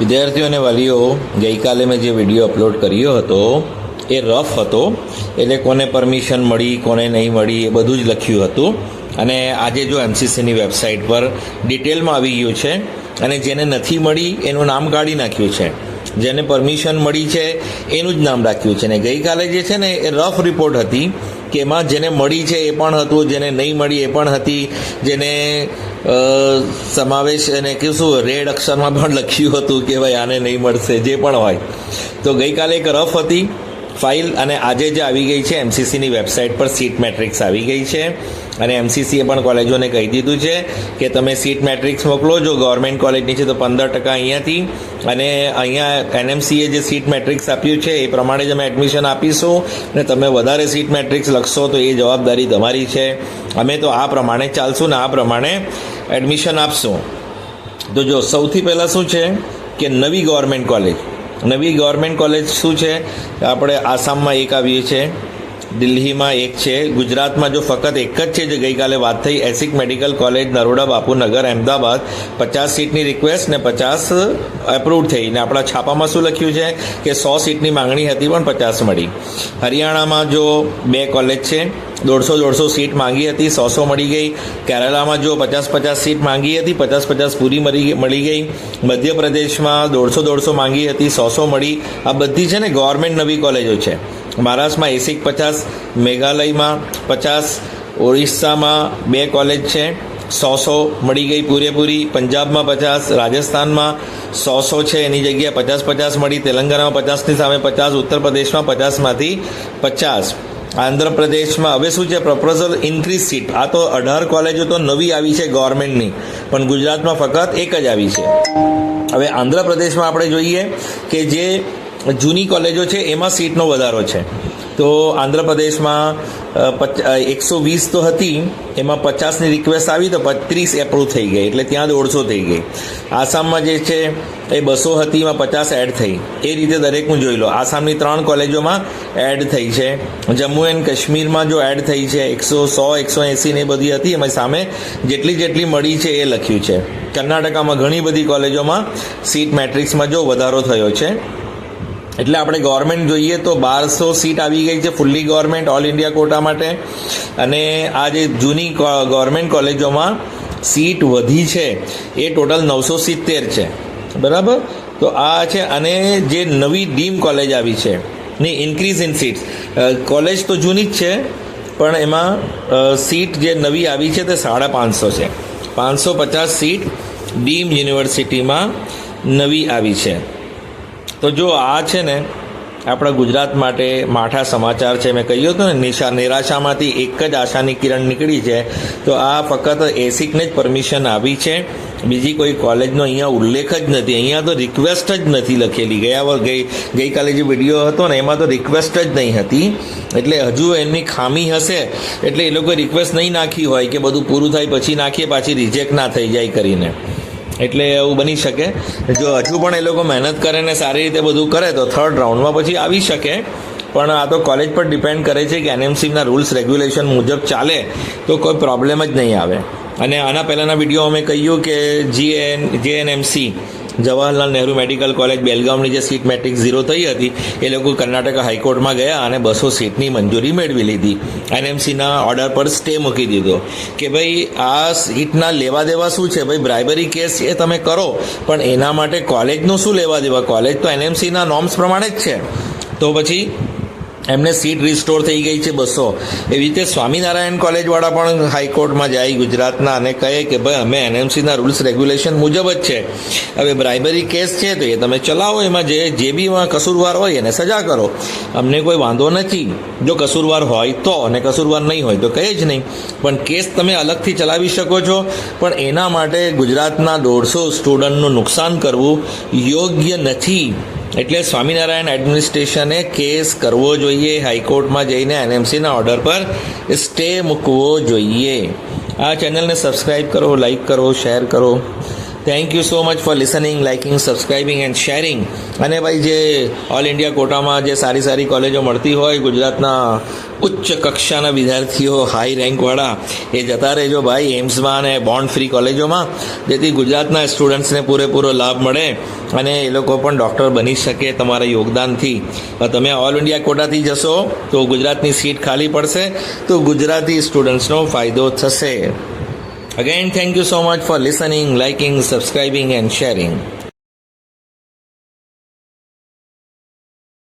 વિદ્યાર્થીઓ અને વાલીઓ, ગઈકાલે મેં જે વીડિયો અપલોડ કર્યો હતો, એ રફ હતો. એટલે કોને પરમિશન મળી, કોને નહીં મળી, એ બધું જ લખ્યું હતું. અને આજે જો એમસીસીની વેબસાઇટ પર ડિટેલમાં આવી ગયું છે, અને જેને નથી મળી, એનું નામ કાઢી નાખ્યું છે. જેને પરમિશન મળી છે, એનું જ નામ રાખ્યું છે. ને ગઈકાલે જે છે ને, એ રફ રિપોર્ટ હતી કે એમાં જેને મળી છે એ પણ હતું, જેને નહીં મળી એ પણ હતી, જેને સમાવેશ એને કે શું, રેડ અક્ષરમાં પણ લખ્યું હતું કે ભાઈ આને નહીં મળશે, જે પણ હોય. તો ગઈકાલે એક રફ હતી ફાઇલ અને આજે જે આવી ગઈ છે એમસીસીની વેબસાઇટ પર સીટ મેટ્રિક્સ આવી ગઈ છે. અને એમસીસીએ પણ કોલેજોને કહી દીધું છે કે તમે સીટ મેટ્રિક્સ મોકલો. જો ગવર્મેન્ટ કોલેજની છે તો પંદર ટકા અહીંયાથી. અને અહીંયા એનએમસીએ જે સીટ મેટ્રિક્સ આપ્યું છે, એ પ્રમાણે જ અમે એડમિશન આપીશું. અને તમે વધારે સીટ મેટ્રિક્સ લખશો તો એ જવાબદારી તમારી છે. અમે તો આ પ્રમાણે ચાલશું ને આ પ્રમાણે એડમિશન આપશું. તો જો સૌથી પહેલાં શું છે કે નવી ગવર્મેન્ટ કોલેજ નવી ગવર્મેન્ટ કોલેજ શું છે? આપણે આસામમાં એક આવીએ છે દિલ્હીમાં એક છે. ગુજરાતમાં જો ફક્ત એક જ છે, જે ગઈકાલે વાત થઈ, ESIC medical college Naroda, Bapunagar Ahmedabad પચાસ સીટની રિક્વેસ્ટ ને પચાસ એપ્રુવ થઈ. ને આપણા છાપામાં શું લખ્યું છે? કે સો સીટની માંગણી હતી, પણ પચાસ મળી. હરિયાણામાં જો બે કોલેજ છે, દોઢસો દોઢસો સીટ માંગી હતી, સો સો મળી ગઈ. કેરલામાં જો પચાસ પચાસ સીટ માંગી હતી, પચાસ પચાસ પૂરી મળી મળી ગઈ. મધ્યપ્રદેશમાં દોઢસો દોઢસો માંગી હતી, સો સો મળી. આ બધી છે ને ગવર્મેન્ટ નવી કોલેજો છે. મહારાષ્ટ્રમાં એસિક પચાસ, મેઘાલયમાં પચાસ, ઓરિસ્સામાં બે કોલેજ છે. સો સો મળી ગઈ પૂરેપૂરી. પંજાબમાં પચાસ, રાજસ્થાનમાં સો સો છે. એની જગ્યાએ પચાસ પચાસ મળી. તેલંગાણામાં પચાસની સામે પચાસ ઉત્તર પ્રદેશમાં પચાસમાંથી પચાસ. આંધ્રપ્રદેશમાં હવે શું છે? પ્રપોઝલ ઇન્ક્રીઝ સીટ આ તો અઢાર કોલેજો તો નવી આવી છે ગવર્મેન્ટની પણ ગુજરાતમાં ફક્ત એક જ આવી છે. હવે આંધ્રપ્રદેશમાં આપણે જોઈએ કે જે જૂની કોલેજો છે, એમાં સીટનો વધારો છે. તો આંધ્રપ્રદેશમાં એકસો વીસ તો હતી, એમાં પચાસની રિક્વેસ્ટ આવી તો ત્રીસ એપ્રુવ થઈ ગઈ, એટલે ત્યાં દોઢસો થઈ ગઈ. આસામમાં જે છે, એ બસો હતી, એમાં પચાસ એડ થઈ. એ રીતે દરેકનું જોઈ લો. આસામની ત્રણ કોલેજોમાં એડ થઈ છે. જમ્મુ એન્ડ કાશ્મીરમાં જો એડ થઈ છે, એકસો સો, એકસો એંસી ને એ બધી હતી, એમાં સામે જેટલી જેટલી મળી છે એ લખ્યું છે. કર્ણાટકામાં ઘણી બધી કોલેજોમાં સીટ મેટ્રિક્સમાં જો વધારો થયો છે એટલે આપણે ગવર્મેન્ટ જોઈએ તો બારસો સીટ આવી ગઈ છે fully government all India quota માટે. અને આ જે જૂની ગવર્મેન્ટ કોલેજોમાં સીટ વધી છે, એ ટોટલ નવસો સિત્તેર છે. બરાબર? તો આ છે, અને જે નવી ડીમ કોલેજ આવી છે, ની ઇન્ક્રીઝ ઇન સીટ કોલેજ તો જૂની જ છે, પણ એમાં સીટ જે નવી આવી છે તે સાડા પાંચસો છે. પાંચસો પચાસ સીટ ડીમ યુનિવર્સિટીમાં નવી આવી છે. તો જો આ છે ને આપણા ગુજરાત માટે માઠા સમાચાર છે, મેં કહ્યું હતું ને, નિશા, નિરાશામાંથી એક જ આશાની કિરણ નીકળી છે. તો આ ફક્ત એસિકને જ પરમિશન આવી છે. બીજી કોઈ કોલેજનો અહીંયા ઉલ્લેખ જ નથી. અહીંયા તો રિક્વેસ્ટ જ નથી લખેલી. ગયા વર, ગઈ, ગઈકાલે જે વીડિયો હતો ને, એમાં તો રિક્વેસ્ટ જ નહીં હતી. એટલે હજુ એમની ખામી હશે. એટલે એ લોકોએ રિક્વેસ્ટ નહીં નાખી હોય કે બધું પૂરું થાય પછી નાખીએ, પાછી રિજેક્ટ ના થઈ જાય કરીને. એટલે એવું બની શકે. જો હજુ પણ એ લોકો મહેનત કરે ને સારી રીતે બધું કરે તો થર્ડ રાઉન્ડમાં પછી આવી શકે. પણ આ તો કોલેજ પર ડિપેન્ડ કરે છે કે એનએમસીના રૂલ્સ રેગ્યુલેશન મુજબ ચાલે તો કોઈ પ્રોબ્લેમ જ નહીં આવે. અને આના પહેલાંના વીડિયો અમે કહ્યું કે GN JNMC Jawaharlal Nehru medical college બેલગામની જે સીટ મેટ્રિક્સ ઝીરો થઈ હતી, એ લોકો કર્ણાટક હાઈકોર્ટમાં ગયા અને બસો સીટની મંજૂરી મેળવી લીધી. એનએમસીના ઓર્ડર પર સ્ટે મૂકી દીધો કે ભાઈ, આ સીટના લેવા દેવા શું છે? ભાઈ બ્રાઇબરી કેસ એ તમે કરો, પણ એના માટે કોલેજનું શું લેવા દેવા? કોલેજ તો એનએમસીના નોર્મ્સ પ્રમાણે જ છે. તો પછી એમને સીટ રિસ્ટોર થઈ ગઈ છે બસો. એવી રીતે સ્વામિનારાયણ કોલેજવાળા પણ હાઈકોર્ટમાં જાય ગુજરાતના અને કહે કે ભાઈ, અમે એનએમસીના રૂલ્સ રેગ્યુલેશન મુજબ જ છે. હવે બ્રાઇબરી કેસ છે તો એ તમે ચલાવો, એમાં જે જે બી કસૂરવાર હોય એને સજા કરો. અમને કોઈ વાંધો નથી. જો કસૂરવાર હોય તો અને કસૂરવાર નહીં હોય તો કહે જ નહીં. પણ કેસ તમે અલગથી ચલાવી શકો છો. પણ એના માટે ગુજરાતના દોઢસો સ્ટુડન્ટનું નુકસાન કરવું યોગ્ય નથી. એટલે સ્વામિનારાયણ એડમિનિસ્ટ્રેશને કેસ કરવો જોઈએ, હાઈકોર્ટમાં જઈને એનએમસીના ઓર્ડર પર સ્ટે મૂકવો જોઈએ. આ ચેનલને સબસ્ક્રાઈબ કરો લાઈક કરો શેર કરો. Thank you so much for listening liking subscribing and sharing અને ભાઈ જે ઓલ ઇન્ડિયા કોટામાં જે સારી સારી કોલેજો મળતી હોય, ગુજરાતના ઉચ્ચ કક્ષાના વિદ્યાર્થીઓ હાઈ રેન્કવાળા એ જતા રહેજો ભાઈ એમ્સમાં અને બોન્ડ ફ્રી કોલેજોમાં, જેથી ગુજરાતના સ્ટુડન્ટ્સને પૂરેપૂરો લાભ મળે અને એ લોકો પણ ડૉક્ટર બની શકે તમારા યોગદાનથી. તમે ઓલ ઇન્ડિયા કોટાથી જશો, તો ગુજરાતની સીટ ખાલી પડશે, તો ગુજરાતી સ્ટુડન્ટ્સનો ફાયદો થશે. Again, thank you so much for listening, liking, subscribing, and sharing.